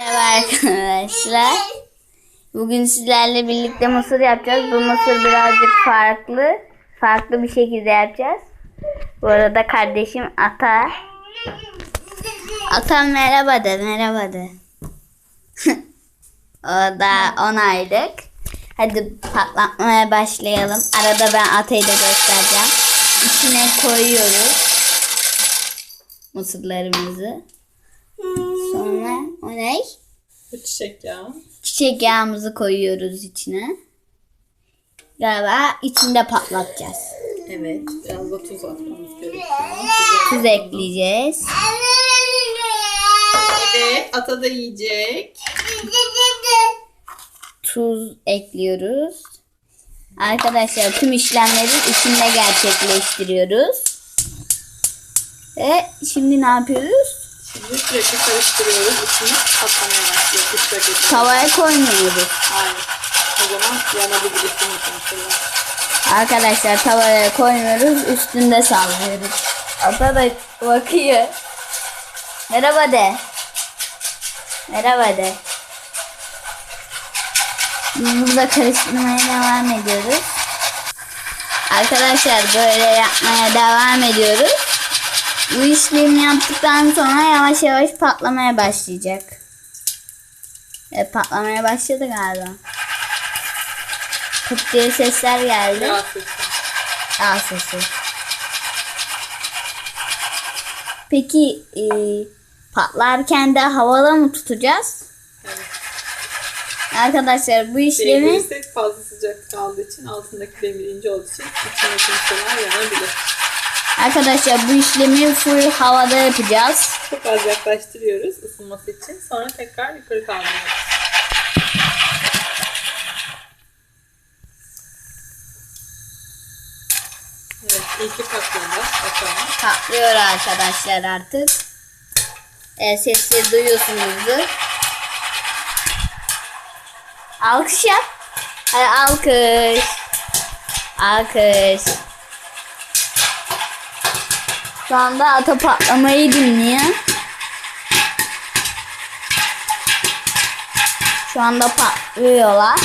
Merhaba arkadaşlar. Bugün sizlerle birlikte mısır yapacağız. Bu mısır birazcık farklı. Farklı bir şekilde yapacağız. Bu arada kardeşim Ata. Ata merhaba de, merhaba de. o da 10 aylık. Hadi patlatmaya başlayalım. Arada ben Ata'yı da göstereceğim. İçine koyuyoruz mısırlarımızı. Sonra o ne? Bu çiçek yağı. Çiçek yağımızı koyuyoruz içine. Galiba içinde patlatacağız. Evet. Biraz da tuz atmamız gerekiyor. Tuz ekleyeceğiz. Evet. Ata da yiyecek. Tuz ekliyoruz. Arkadaşlar tüm işlemleri içinde gerçekleştiriyoruz. Ve şimdi ne yapıyoruz? Sürekli karıştırıyoruz. İçine patlamaya başlıyor. Üç dakika. Tavaya koymuyoruz. Hayır. O zaman yanabilirsin mesela. Arkadaşlar tavaya koymuyoruz. Üstünde sallıyoruz. Ata da bakıyor. Merhaba de. Merhaba de. Burada karıştırmaya devam ediyoruz. Arkadaşlar böyle yapmaya devam ediyoruz. Bu işlemi yaptıktan sonra yavaş yavaş patlamaya başlayacak. Evet patlamaya başladı galiba. Pıt diye sesler geldi. Yağ sesi. Yağ sesi. Peki e, patlarken de havada mı tutacağız? Evet. Arkadaşlar bu işlemi Değdirsek fazla sıcak kaldığı için altındaki demir ince olduğu için içindeki mısırlar yanabilir. Arkadaşlar bu işlemi full havada yapacağız. Çok az yaklaştırıyoruz ısınması için. Sonra tekrar yukarı kaldırıyoruz. Evet, ilki patladı. Bakalım. Patlıyor arkadaşlar artık. E, sesleri duyuyorsunuzdur. Alkış yap. Hadi alkış. Alkış. Şu anda ata patlamayı dinliyor. Şu anda patlıyorlar.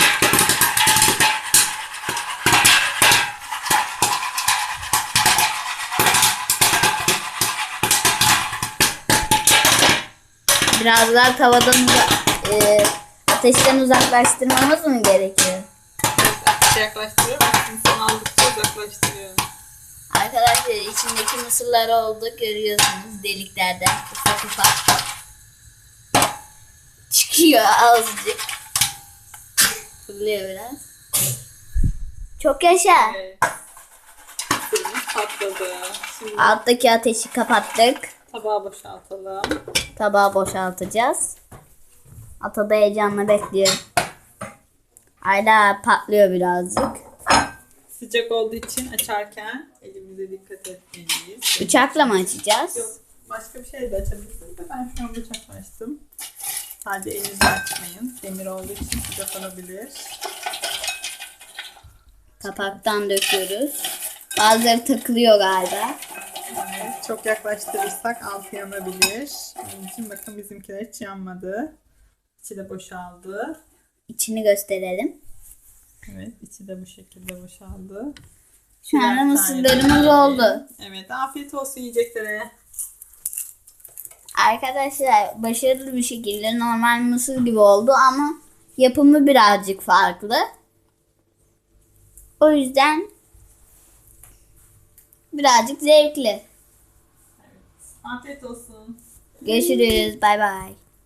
Biraz daha tavadan e, ateşten uzaklaştırmamız mı gerekiyor? Ateşe yaklaştırıyorum. İnsan aldıkça uzaklaştırıyorum. Arkadaşlar içindeki mısırlar oldu görüyorsunuz deliklerden ufak ufak çıkıyor azıcık. Fırlıyor biraz. Çok yaşa. Evet. Patladı. Şimdi Alttaki ateşi kapattık. tabağa boşaltalım. Tabağı boşaltacağız. Ata da heyecanla bekliyor. Ayla patlıyor birazcık. Sıcak olduğu için açarken elimize dikkat etmeliyiz. Bıçakla mı açacağız? Yok, başka bir şey de açabilirsiniz de ben şu an bıçakla açtım. Sadece elinizle açmayın. Demir olduğu için sıcak olabilir. Kapaktan döküyoruz. Bazıları takılıyor galiba. Evet, çok yaklaştırırsak altı yanabilir. Onun için bakın bizimkiler hiç yanmadı. İçi de boşaldı. İçini gösterelim. Evet, içi de bu şekilde boşaldı. Şu Birer mısırlarımız oldu. Evet, afiyet olsun yiyeceklere. Arkadaşlar başarılı bir şekilde normal mısır gibi oldu ama yapımı birazcık farklı. O yüzden birazcık zevkli. Afiyet olsun. Görüşürüz. Bay bay.